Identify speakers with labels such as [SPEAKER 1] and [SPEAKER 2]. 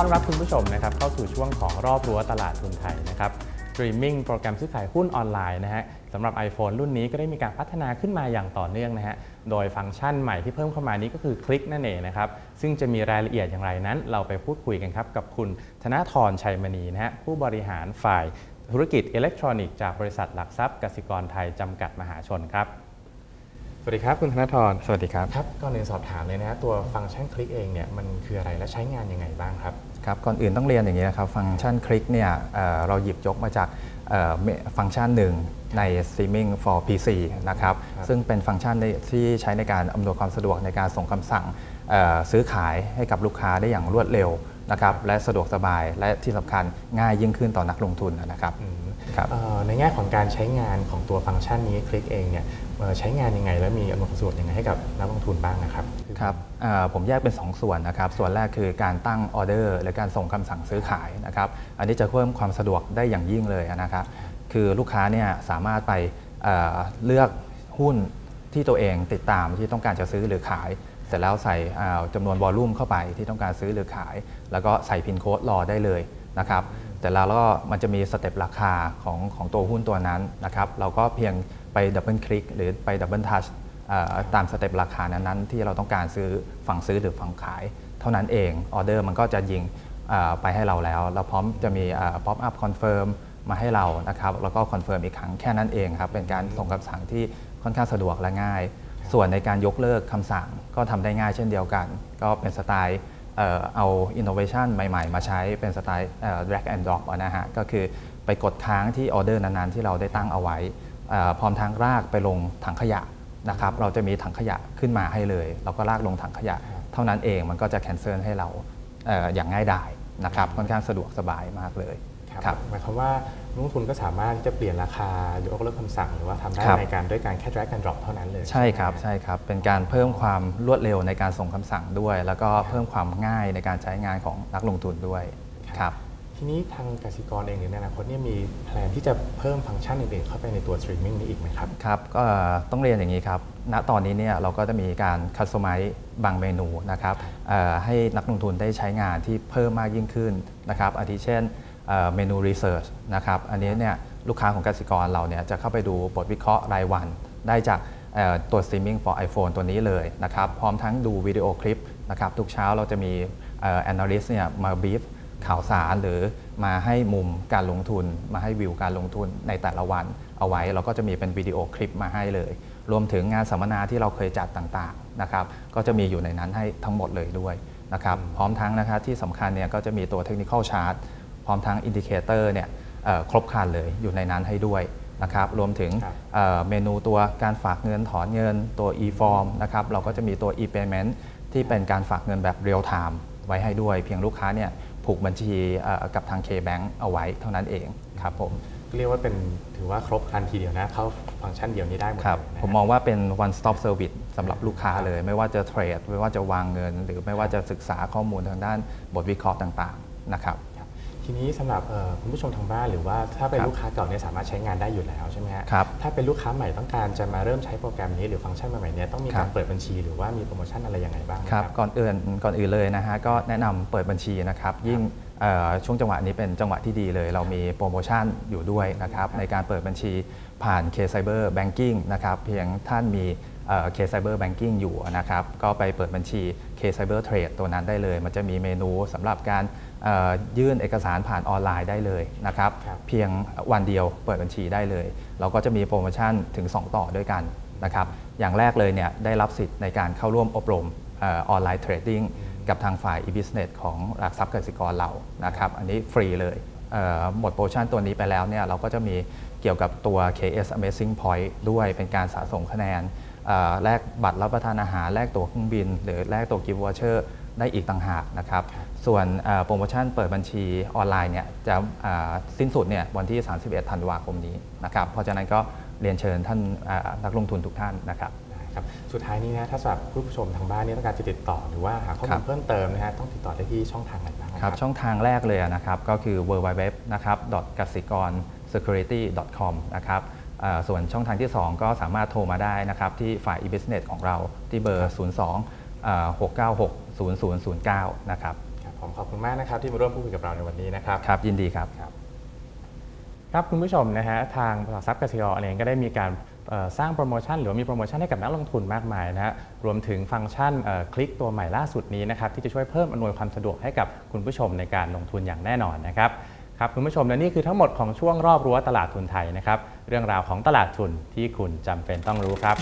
[SPEAKER 1] ต้อนรับคุณผู้ชมนะครับเข้าสู่ช่วงของรอบรั้วตลาดทุนไทยนะครับ Streaming โปรแกรมซื้อขายหุ้นออนไลน์นะฮะสำหรับ iPhone รุ่นนี้ก็ได้มีการพัฒนาขึ้นมาอย่างต่อเนื่องนะฮะโดยฟังก์ชันใหม่ที่เพิ่มเข้ามานี้ก็คือคลิกนั่นเองนะครับซึ่งจะมีรายละเอียดอย่างไรนั้น เราไปพูดคุยกันครับกับคุณธนาธรชัยมณีนะฮะผู้บริหารฝ่ายธุรกิจอิเล็กทรอนิกส์จากบริษัทหลักทรัพย์กสิกรไทยจำกัดมหาชนครับ วัสดีครับคุณธนาธร
[SPEAKER 2] สวัสดีครับ
[SPEAKER 1] ครับก่อนอื่นสอบถามเลยนะฮะตัวฟังก์ชันคลิกเองเนี่ยมันคืออะไรและใช้งานยังไงบ้างครับ
[SPEAKER 2] ครับก่อนอื่นต้องเรียนอย่างนี้นะครับฟังก์ชันคลิกเนี่ยเอ่อเราหยิบยกมาจากเอ่อเมฟังก์ชันหนึ่งใน Streaming for PC นะครับ
[SPEAKER 1] ครับ
[SPEAKER 2] ซึ่งเป็นฟังก์ชันในที่ใช้ในการอำนวยความสะดวกในการส่งคำสั่งเอ่อซื้อขายให้กับลูกค้าได้อย่างรวดเร็ว นะครับและสะดวกสบายและที่สำคัญง่ายยิ่งขึ้นต่อนักลงทุนนะครับ
[SPEAKER 1] อืม
[SPEAKER 2] ครับ
[SPEAKER 1] เอ่อในแง่ของการใช้งานของตัวฟังก์ชันนี้คลิกเองเนี่ยเอ่อใช้งานยังไง และมีอำนวยความสะดวกยังไงให้กับนักลงทุนบ้างนะครับ
[SPEAKER 2] ครับเอ่อผมแยกเป็น 2 ส่วนนะครับ ส่วนแรกคือการตั้งออเดอร์หรือการส่งคำสั่งซื้อขายนะครับอันนี้จะเพิ่มความสะดวกได้อย่างยิ่งเลยนะครับคือลูกค้าเนี่ยสามารถไปเอ่อเลือกหุ้น ที่ตัวเองติดตามที่ต้องการจะซื้อหรือขาย เสร็จแล้วใส่จำนวนวอลลุ่มเข้าไปที่ต้องการซื้อหรือขาย แล้วก็ใส่พินโค้ดรอได้เลยนะครับแต่แล้วก็มันจะมีสเต็ปราคาของของตัวหุ้นตัวนั้นนะครับเราก็เพียงไปดับเบิลคลิกหรือไปดับเบิลทัชตามสเต็ปราคานั้นๆที่เราต้องการซื้อฝั่งซื้อหรือฝั่งขาย เท่านั้นเองออเดอร์มันก็จะยิงไปให้เราแล้ว เราพร้อมจะมีป๊อปอัพคอนเฟิร์มมาให้เรานะครับแล้วก็คอนเฟิร์มอีกครั้งแค่นั้นเองครับเป็นการส่งคำสั่งที่ ค่อนข้างสะดวกและง่าย ส่วนในการยกเลิกคำสั่งก็ทำได้ง่ายเช่นเดียวกัน ก็เป็นสไตล์เอ่อเอา innovation ใหม่ ๆ มาใช้เป็นสไตล์เอ่อ drag and drop อะนะฮะก็คือไปกดค้างที่ออเดอร์นั้นๆ ที่เราได้ตั้งเอาไว้เอ่อพร้อมทางรากไปลงถังขยะนะครับเราจะมีถังขยะขึ้นมาให้เลย เราก็ลากลงถังขยะ เท่านั้นเองมันก็จะแคนเซิลให้เราเอออย่างง่ายดายนะครับค่อนข้างสะดวกสบายมากเลย
[SPEAKER 1] ครับหมายความว่านักลงทุนก็สามารถที่จะเปลี่ยนราคาหรือยกเลิกคำสั่งหรือว่าทำได้
[SPEAKER 2] ครับ
[SPEAKER 1] ในการด้วยการแค่ drag and drop เท่านั้นเลย
[SPEAKER 2] ใช่ครับใช่ครับเป็นการเพิ่มความรวดเร็วในการส่งคำสั่งด้วย แล้วก็เพิ่มความง่ายในการใช้งานของนักลงทุนด้วยครับ
[SPEAKER 1] ทีนี้ทางกสิกรเองหรือในอนาคตเนี่ยมีแผนที่จะเพิ่มฟังก์ชันอื่นๆเข้าไปในตัว streaming นี้อีกไหมครับ
[SPEAKER 2] ครับก็ต้องเรียนอย่างนี้ครับ ณตอนนี้เนี่ยเราก็จะมีการคัสตอมไมซ์บางเมนูนะครับเอ่อให้นักลงทุนได้ใช้งานที่เพิ่มมากยิ่งขึ้นนะครับอาทิเช่น เมนูรีเสิร์ชนะครับอันนี้เนี่ยลูกค้าของกสิกรเราเนี่ยจะเข้าไปดูบทวิเคราะห์รายวัน ได้จากตัว streaming for iPhone ตัวนี้เลยนะครับพร้อมทั้งดูวิดีโอคลิปนะครับทุกเช้าเราจะมีเอ่อ analyst เนี่ยมาบีฟข่าวสารหรือมาให้มุมการลงทุน มาให้วิวการลงทุนในแต่ละวันเอาไว้ เราก็จะมีเป็นวิดีโอคลิปมาให้เลย รวมถึงงานสัมมนาที่เราเคยจัดต่างๆนะครับก็จะมีอยู่ในนั้นให้ทั้งหมดเลยด้วยนะครับพร้อมทั้งนะครับที่สำคัญเนี่ยก็จะมีตัวเทคนิค l Chart พ ร้อมทั้งอินดิเคเตอร์เนี่ยเอ่อครบครันเลยอยู่ในนั้นให้ด้วยนะครับรวมถึง
[SPEAKER 1] ครับ
[SPEAKER 2] เอ่อเมนูตัวการฝากเงินถอนเงินตัว e-form นะครับเราก็จะมีตัว e-payment ที่เป็นการฝากเงินแบบ real time ไว้ให้ด้วย เพียงลูกค้าเนี่ยผูกบัญชีเอ่อกับทาง K-Bank เอาไว้เท่านั้นเองครับผม
[SPEAKER 1] เรียกว่าเป็นถือว่าครบครันทีเดียวนะเข้าฟังก์ชันเดียวนี้ได้หมด
[SPEAKER 2] ครับ
[SPEAKER 1] เลยนะฮะ
[SPEAKER 2] ผมมองว่าเป็น one stop service สำหรับลูกค้าเลย ไม่ว่าจะเทรด ไม่ว่าจะวางเงิน หรือไม่ว่าจะศึกษาข้อมูลทางด้านบทวิเคราะห์ต่างๆนะครับ
[SPEAKER 1] ครับ ทีนี้สำหรับเอ่อคุณผู้ชมทางบ้านหรือว่าถ้าเป็น
[SPEAKER 2] ครับ
[SPEAKER 1] ลูกค้าเก่าเนี่ยสามารถใช้งานได้อยู่แล้วใช่ไหมฮะ
[SPEAKER 2] ครับ
[SPEAKER 1] ถ้าเป็นลูกค้าใหม่ต้องการจะมาเริ่มใช้โปรแกรมนี้หรือฟังก์ชันใหม่ๆเนี่ยต้องมี
[SPEAKER 2] ครั
[SPEAKER 1] การ
[SPEAKER 2] บ
[SPEAKER 1] เปิดบัญชีหรือว่ามีโปรโมชั่นอะไรยังไงบ้างไหม
[SPEAKER 2] ครับก่อนอื่นก่อนอื่นเลยนะฮะก็แนะนำเปิดบัญชีนะครับยิ่งเอ่อช่วงจังหวะนี้เป็นจังหวะที่ดีเลย เรามีโปรโมชั่นอยู่ด้วยนะครับในการเปิดบัญชีผ่าน K Cyber Banking นะครับเพียงท่านมีเอ่อ K Cyber Banking อยู่นะครับ ก็ไปเปิดบัญชี K Cyber Trade ตัวนั้นได้เลย มันจะมีเมนูสำหรับการเอ่อ ยื่นเอกสารผ่านออนไลน์ได้เลยนะครับ
[SPEAKER 1] ครับ
[SPEAKER 2] เพียงวันเดียวเปิดบัญชีได้เลย เราก็จะมีโปรโมชั่นถึง 2 ต่อด้วยกันนะครับอย่างแรกเลยเนี่ยได้รับสิทธิ์ในการเข้าร่วมอบรมเออนไลน์เทรดดิ้งกับทางฝ่าย e-business ของหลักทรัพย์กสิกรเรานะครับอันนี้ฟรีเลยเอ่อหมดโปรโมชั่นตัวนี้ไปแล้วเนี่ยเราก็จะมีเกี่ยวกับตัว KS Amazing Point ด้วยเป็นการสะสมคะแนนเอ่อแลกบัตรรับประทานอาหารแลกตั๋วเครื่องบิน หรือแลกตั๋วกิฟต์วอเชอร์ ได้อีกต่างหากนะครับ ส่วนเอ่อโปรโมชั่นเปิดบัญชีออนไลน์เนี่ยจะอ่าสิ้นสุดเนี่ยวันที่ 31 ธันวาคมนี้นะครับ เพราะฉะนั้นก็เรียนเชิญท่านอ่านักลงทุนทุกท่านนะครับ
[SPEAKER 1] ได้ครับสุดท้ายนี้นะถ้าสำหรับผู้ชมทางบ้านเนี่ยต้องการจะติดต่อหรือว่าหาข้อ
[SPEAKER 2] ครั
[SPEAKER 1] มูล
[SPEAKER 2] บ
[SPEAKER 1] เพิ่มเติมนะฮะต้องติดต่อได้ที่ช่องทางไหนบ้างนะ
[SPEAKER 2] ค
[SPEAKER 1] ค
[SPEAKER 2] รั
[SPEAKER 1] รั
[SPEAKER 2] บบช่องทางแรกเลยนะครับก็คือ w w w นะครับกสิกร security com นะครับอ่าส่วนช่องทางที่ 2 ก็สามารถโทรมาได้นะครับที่ฝ่าย e-business ของเราที่เบอร์ 02 อ่า696 0009 นะครับ
[SPEAKER 1] ครับผมขอบคุณมากนะครับที่มาร่วมพูดคุยกับเราในวันนี้นะครับ
[SPEAKER 2] ครับ ยินดีครับ
[SPEAKER 1] ครับคุณผู้ชมนะฮะทางบริษัททรัพย์กสิกรเองก็ได้มีการเอ่อสร้างโปรโมชั่นหรือว่ามีโปรโมชั่นให้กับนักลงทุนมากมายนะฮะรวมถึงฟังก์ชันเอ่อคลิกตัวใหม่ล่าสุดนี้นะครับที่จะช่วยเพิ่มอำนวยความสะดวกให้กับคุณผู้ชมในการลงทุนอย่างแน่นอนนะครับครับคุณผู้ชมและนี่คือทั้งหมดของช่วงรอบรั้วตลาดทุนไทยนะครับเรื่องราวของตลาดทุนที่คุณจำเป็นต้องรู้ครับ